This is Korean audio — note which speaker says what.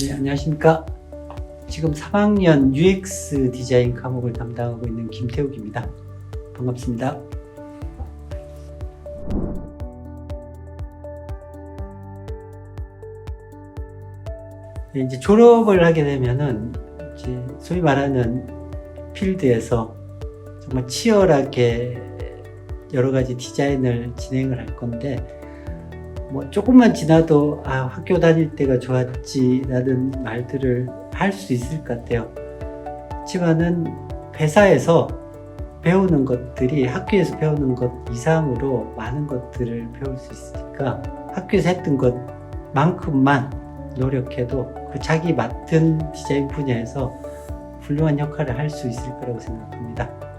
Speaker 1: 네, 안녕하십니까. 지금 3학년 UX 디자인 과목을 담당하고 있는 김태욱입니다. 반갑습니다. 네, 이제 졸업을 하게 되면은 이제 소위 말하는 필드에서 정말 치열하게 여러 가지 디자인을 진행을 할 건데 뭐 조금만 지나도 아 학교 다닐 때가 좋았지라는 말들을 할 수 있을 것 같아요. 그렇지만은 회사에서 배우는 것들이 학교에서 배우는 것 이상으로 많은 것들을 배울 수 있으니까 학교에서 했던 것만큼만 노력해도 그 자기 맡은 디자인 분야에서 훌륭한 역할을 할 수 있을 거라고 생각합니다.